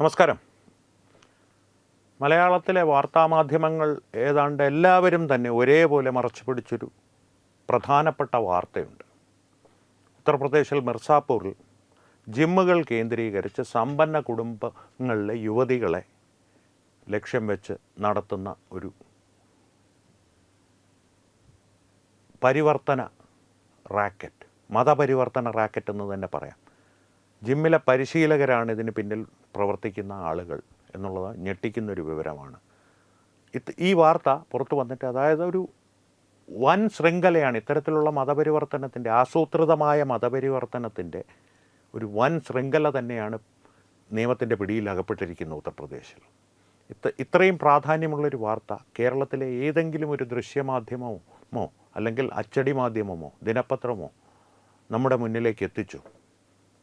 നമസ്കാരം. മലയാളത്തിലെ വാർത്താമാധ്യമങ്ങൾ ഏതാണ്ട് എല്ലാവരും തന്നെ ഒരേപോലെ മറച്ചു പിടിച്ചൊരു പ്രധാനപ്പെട്ട വാർത്തയുണ്ട്. ഉത്തർപ്രദേശിൽ മിർസാപൂരിൽ ജിമ്മുകൾ കേന്ദ്രീകരിച്ച് സമ്പന്ന കുടുംബങ്ങളിലെ യുവതികളെ ലക്ഷ്യം വെച്ച് നടത്തുന്ന ഒരു പരിവർത്തന റാക്കറ്റ് മതപരിവർത്തന റാക്കറ്റ് എന്ന് തന്നെ പറയാം. ജിമ്മിലെ പരിശീലകരാണ് ഇതിന് പിന്നിൽ പ്രവർത്തിക്കുന്ന ആളുകൾ എന്നുള്ളത് ഞെട്ടിക്കുന്നൊരു വിവരമാണ്. ഇത് ഈ വാർത്ത പുറത്തു വന്നിട്ട് അതായത് ഒരു വൻ ശൃംഖലയാണ് ഇത്തരത്തിലുള്ള മതപരിവർത്തനത്തിന്റെ ആസൂത്രിതമായ മതപരിവർത്തനത്തിന്റെ ഒരു വൻ ശൃംഖല തന്നെയാണ് നിയമത്തിന്റെ പിടിയിൽ അകപ്പെട്ടിരിക്കുന്നത് ഉത്തർപ്രദേശിൽ. ഇത്ര ഇത്രയും പ്രാധാന്യമുള്ളൊരു വാർത്ത കേരളത്തിലെ ഏതെങ്കിലും ഒരു ദൃശ്യമാധ്യമമോ അല്ലെങ്കിൽ അച്ചടി മാധ്യമമോ ദിനപത്രമോ നമ്മുടെ മുന്നിലേക്ക് എത്തിച്ചു.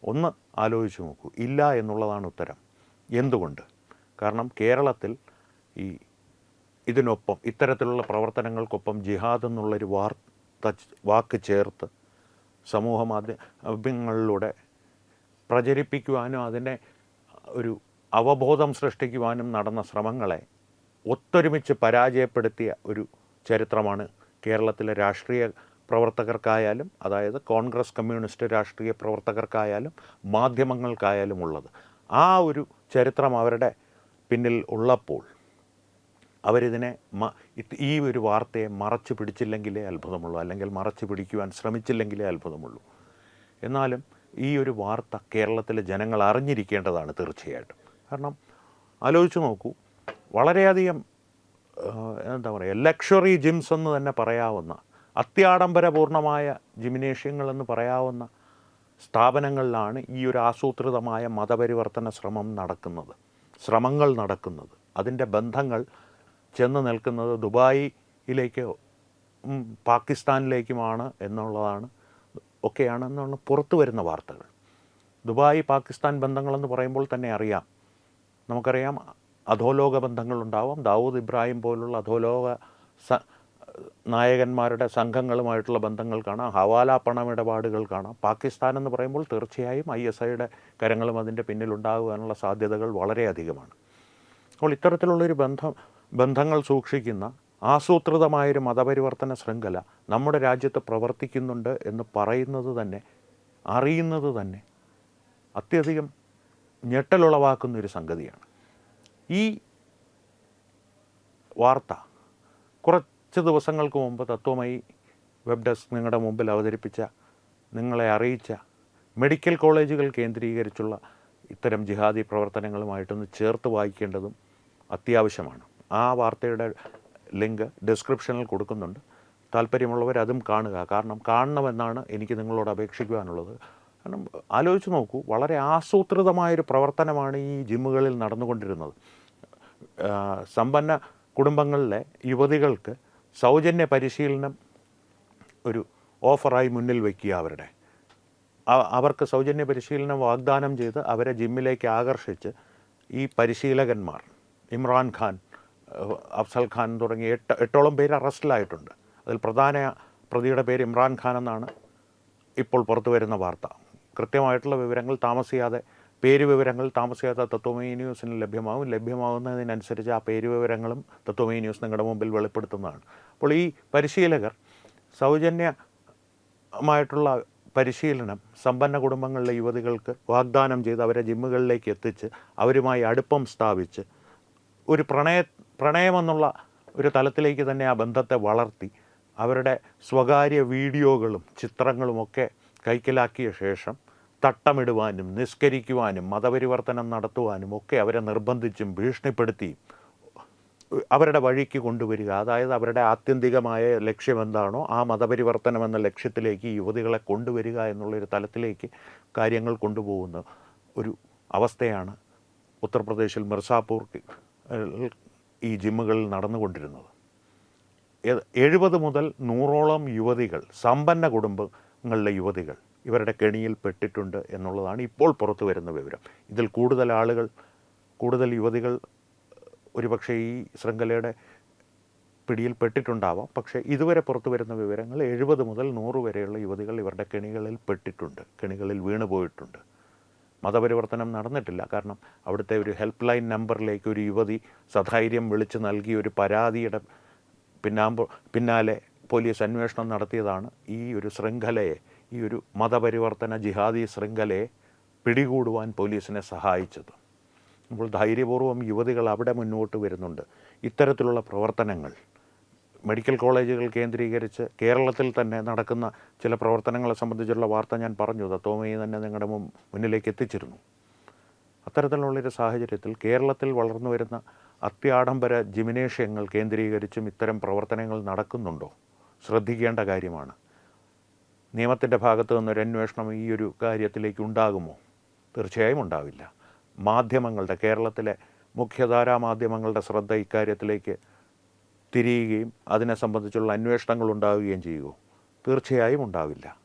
ഒന്ന് ആലോചിച്ച് നോക്കൂ. ഇല്ല എന്നുള്ളതാണ് ഉത്തരം. എന്തുകൊണ്ട്? കാരണം കേരളത്തിൽ ഈ ഇതിനൊപ്പം ഇത്തരത്തിലുള്ള പ്രവർത്തനങ്ങൾക്കൊപ്പം ജിഹാദ് എന്നുള്ളൊരു വാർത്ത വാക്ക് ചേർത്ത് സമൂഹ മാധ്യമങ്ങളിലൂടെ പ്രചരിപ്പിക്കുവാനും അതിനെ ഒരു അവബോധം സൃഷ്ടിക്കുവാനും നടന്ന ശ്രമങ്ങളെ ഒത്തൊരുമിച്ച് പരാജയപ്പെടുത്തിയ ഒരു ചരിത്രമാണ് കേരളത്തിലെ രാഷ്ട്രീയ പ്രവർത്തകർക്കായാലും അതായത് കോൺഗ്രസ് കമ്മ്യൂണിസ്റ്റ് രാഷ്ട്രീയ പ്രവർത്തകർക്കായാലും മാധ്യമങ്ങൾക്കായാലും ഉള്ളത്. ആ ഒരു ചരിത്രം അവരുടെ പിന്നിൽ ഉള്ളപ്പോൾ അവരിതിനെ മ ഈ ഒരു വാർത്തയെ മറച്ചു പിടിച്ചില്ലെങ്കിലേ അത്ഭുതമുള്ളൂ അല്ലെങ്കിൽ മറച്ചു പിടിക്കുവാൻ ശ്രമിച്ചില്ലെങ്കിലേ അത്ഭുതമുള്ളൂ. എന്നാലും ഈ ഒരു വാർത്ത കേരളത്തിലെ ജനങ്ങൾ അറിഞ്ഞിരിക്കേണ്ടതാണ് തീർച്ചയായിട്ടും. കാരണം ആലോചിച്ച് നോക്കൂ വളരെയധികം എന്താ പറയുക ലക്ഷറി ജിംസ് എന്ന് തന്നെ പറയാവുന്ന അത്യാഡംബരപൂർണമായ ജിമിനേഷ്യങ്ങളെന്ന് പറയാവുന്ന സ്ഥാപനങ്ങളിലാണ് ഈ ഒരു ആസൂത്രിതമായ മതപരിവർത്തന ശ്രമം നടക്കുന്നത്. ശ്രമങ്ങൾ നടക്കുന്നത്. അതിന്റെ ബന്ധങ്ങൾ ചെന്ന് നിൽക്കുന്നത് ദുബായിലേക്കോ പാകിസ്ഥാനിലേക്കുമാണ് എന്നുള്ളതാണ് ഒക്കെയാണെന്നാണ് പുറത്തു വരുന്ന വാർത്തകൾ. ദുബായ് പാകിസ്ഥാൻ ബന്ധങ്ങളെന്ന് പറയുമ്പോൾ തന്നെ അറിയാം. നമുക്കറിയാം അധോലോക ബന്ധങ്ങളുണ്ടാവാം. ദാവൂദ് ഇബ്രാഹിം പോലുള്ള അധോലോക നായകന്മാരുടെ സംഘങ്ങളുമായിട്ടുള്ള ബന്ധങ്ങൾ കാണാം ഹവാല പണമിടപാടുകൾ കാണാം. പാകിസ്ഥാൻ എന്ന് പറയുമ്പോൾ തീർച്ചയായും ഐ എസ് ഐയുടെ കരങ്ങളും അതിന്റെ പിന്നിലുണ്ടാകുവാനുള്ള സാധ്യതകൾ വളരെയധികമാണ് അപ്പോൾ ഇത്തരത്തിലുള്ളൊരു ബന്ധം ബന്ധങ്ങൾ സൂക്ഷിക്കുന്ന ആസൂത്രിതമായൊരു മതപരിവർത്തന ശൃംഖല നമ്മുടെ രാജ്യത്ത് പ്രവർത്തിക്കുന്നുണ്ട് എന്ന് പറയുന്നത് തന്നെ അറിയുന്നത് തന്നെ അത്യധികം ഞെട്ടലുളവാക്കുന്ന ഒരു സംഗതിയാണ്. ഈ വാർത്ത കുറച്ച് ദിവസങ്ങൾക്ക് മുമ്പ് തത്വമായി വെബ് ഡെസ്ക് നിങ്ങളുടെ മുമ്പിൽ അവതരിപ്പിച്ച നിങ്ങളെ അറിയിച്ച മെഡിക്കൽ കോളേജുകൾ കേന്ദ്രീകരിച്ചുള്ള ഇത്തരം ജിഹാദി പ്രവർത്തനങ്ങളുമായിട്ടൊന്ന് ചേർത്ത് വായിക്കേണ്ടതും അത്യാവശ്യമാണ്. ആ വാർത്തയുടെ ലിങ്ക് ഡിസ്ക്രിപ്ഷനിൽ കൊടുക്കുന്നുണ്ട്. താല്പര്യമുള്ളവർ അതും കാണുക. കാരണം കാണണമെന്നാണ് എനിക്ക് നിങ്ങളോട് അപേക്ഷിക്കുവാനുള്ളത്. കാരണം ആലോചിച്ച് നോക്കൂ വളരെ ആസൂത്രിതമായൊരു പ്രവർത്തനമാണ് ഈ ജിമ്മുകളിൽ നടന്നുകൊണ്ടിരുന്നത്. സമ്പന്ന കുടുംബങ്ങളിലെ യുവതികൾക്ക് സൗജന്യ പരിശീലനം ഒരു ഓഫറായി മുന്നിൽ വയ്ക്കുക അവരുടെ. അവർക്ക് സൗജന്യ പരിശീലനം വാഗ്ദാനം ചെയ്ത് അവരെ ജിമ്മിലേക്ക് ആകർഷിച്ച് ഈ പരിശീലകന്മാർ ഇമ്രാൻ ഖാൻ അഫ്സൽ ഖാൻ തുടങ്ങിയ എട്ട് എട്ടോളം പേര് അറസ്റ്റിലായിട്ടുണ്ട്. അതിൽ പ്രധാന പ്രതിയുടെ പേര് ഇമ്രാൻ ഖാൻ എന്നാണ് ഇപ്പോൾ പുറത്തു വരുന്ന വാർത്ത. കൃത്യമായിട്ടുള്ള വിവരങ്ങൾ താമസിയാതെ പേര് വിവരങ്ങൾ താമസിയാത്ത തത്വമേ ന്യൂസിന് ലഭ്യമാകും ലഭ്യമാകുന്നതിനനുസരിച്ച് ആ പേര് വിവരങ്ങളും തത്വമേ ന്യൂസ് നിങ്ങളുടെ മുമ്പിൽ വെളിപ്പെടുത്തുന്നതാണ്. അപ്പോൾ ഈ പരിശീലകർ സൗജന്യമായിട്ടുള്ള പരിശീലനം സമ്പന്ന കുടുംബങ്ങളിലെ യുവതികൾക്ക് വാഗ്ദാനം ചെയ്ത് അവരെ ജിമ്മുകളിലേക്ക് എത്തിച്ച് അവരുമായി അടുപ്പം സ്ഥാപിച്ച് ഒരു പ്രണയ പ്രണയമെന്നുള്ള ഒരു തലത്തിലേക്ക് തന്നെ ആ ബന്ധത്തെ വളർത്തി അവരുടെ സ്വകാര്യ വീഡിയോകളും ചിത്രങ്ങളുമൊക്കെ കൈക്കലാക്കിയ ശേഷം തട്ടമിടുവാനും നിസ്കരിക്കുവാനും മതപരിവർത്തനം നടത്തുവാനും ഒക്കെ അവരെ നിർബന്ധിച്ചും ഭീഷണിപ്പെടുത്തിയും അവരുടെ വഴിക്ക് കൊണ്ടുവരിക. അതായത് അവരുടെ ആത്യന്തികമായ ലക്ഷ്യം എന്താണോ ആ മതപരിവർത്തനം എന്ന ലക്ഷ്യത്തിലേക്ക് യുവതികളെ കൊണ്ടുവരിക എന്നുള്ളൊരു തലത്തിലേക്ക് കാര്യങ്ങൾ കൊണ്ടുപോകുന്ന ഒരു അവസ്ഥയാണ് ഉത്തർപ്രദേശിൽ മിർസാപൂർ ഈ ജിമ്മുകളിൽ നടന്നുകൊണ്ടിരുന്നത്. എഴുപത് മുതൽ നൂറോളം യുവതികൾ സമ്പന്ന കുടുംബങ്ങളിലെ യുവതികൾ ഇവരുടെ കെണിയിൽ പെട്ടിട്ടുണ്ട് എന്നുള്ളതാണ് ഇപ്പോൾ പുറത്തു വരുന്ന വിവരം. ഇതിൽ കൂടുതൽ ആളുകൾ കൂടുതൽ യുവതികൾ ഒരുപക്ഷെ ഈ ശൃംഖലയുടെ പിടിയിൽ പെട്ടിട്ടുണ്ടാവാം. പക്ഷേ ഇതുവരെ പുറത്തു വരുന്ന വിവരങ്ങൾ എഴുപത് മുതൽ നൂറ് വരെയുള്ള യുവതികൾ ഇവരുടെ കെണികളിൽ പെട്ടിട്ടുണ്ട് കെണികളിൽ വീണു പോയിട്ടുണ്ട്. മതപരിവർത്തനം നടന്നിട്ടില്ല. കാരണം അവിടുത്തെ ഒരു ഹെൽപ്പ് ലൈൻ നമ്പറിലേക്ക് ഒരു യുവതി സധൈര്യം വിളിച്ച് നൽകിയ ഒരു പരാതിയുടെ പിന്നാമ്പ പിന്നാലെ പോലീസ് അന്വേഷണം നടത്തിയതാണ് ഈ ഒരു ശൃംഖലയെ ഈ ഒരു മതപരിവർത്തന ജിഹാദി ശൃംഖലയെ പിടികൂടുവാൻ പോലീസിനെ സഹായിച്ചത്. അപ്പോൾ ധൈര്യപൂർവം യുവതികൾ അവിടെ മുന്നോട്ട് വരുന്നുണ്ട്. ഇത്തരത്തിലുള്ള പ്രവർത്തനങ്ങൾ മെഡിക്കൽ കോളേജുകൾ കേന്ദ്രീകരിച്ച് കേരളത്തിൽ തന്നെ നടക്കുന്ന ചില പ്രവർത്തനങ്ങളെ സംബന്ധിച്ചുള്ള വാർത്ത ഞാൻ പറഞ്ഞു. തത്വമയി തന്നെ നിങ്ങളുടെ മുന്നിലേക്ക് എത്തിച്ചിരുന്നു. അത്തരത്തിലുള്ളൊരു സാഹചര്യത്തിൽ കേരളത്തിൽ വളർന്നു വരുന്ന അത്യാഡംബര ജിമിനേഷ്യങ്ങൾ കേന്ദ്രീകരിച്ചും ഇത്തരം പ്രവർത്തനങ്ങൾ നടക്കുന്നുണ്ടോ? ശ്രദ്ധിക്കേണ്ട കാര്യമാണ്. നിയമത്തിന്റെ ഭാഗത്തു നിന്നൊരു അന്വേഷണം ഈ ഒരു കാര്യത്തിലേക്ക് ഉണ്ടാകുമോ? തീർച്ചയായും ഉണ്ടാവില്ല. മാധ്യമങ്ങളുടെ കേരളത്തിലെ മുഖ്യധാരാ മാധ്യമങ്ങളുടെ ശ്രദ്ധ ഇക്കാര്യത്തിലേക്ക് തിരിയുകയും അതിനെ സംബന്ധിച്ചുള്ള അന്വേഷണങ്ങൾ ഉണ്ടാവുകയും ചെയ്യുമോ? തീർച്ചയായും ഉണ്ടാവില്ല.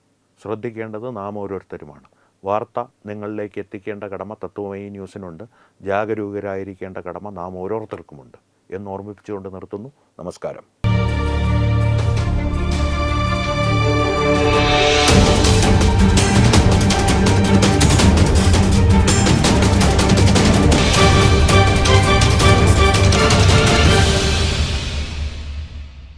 ശ്രദ്ധിക്കേണ്ടത് നാം ഓരോരുത്തരുമാണ്. വാർത്ത നിങ്ങളിലേക്ക് എത്തിക്കേണ്ട കടമ തത്വമയി ന്യൂസിനുണ്ട്. ജാഗരൂകരായിരിക്കേണ്ട കടമ നാം ഓരോരുത്തർക്കുമുണ്ട്. എന്ന് ഓർമ്മിപ്പിച്ചുകൊണ്ട് നിർത്തുന്നു. നമസ്കാരം.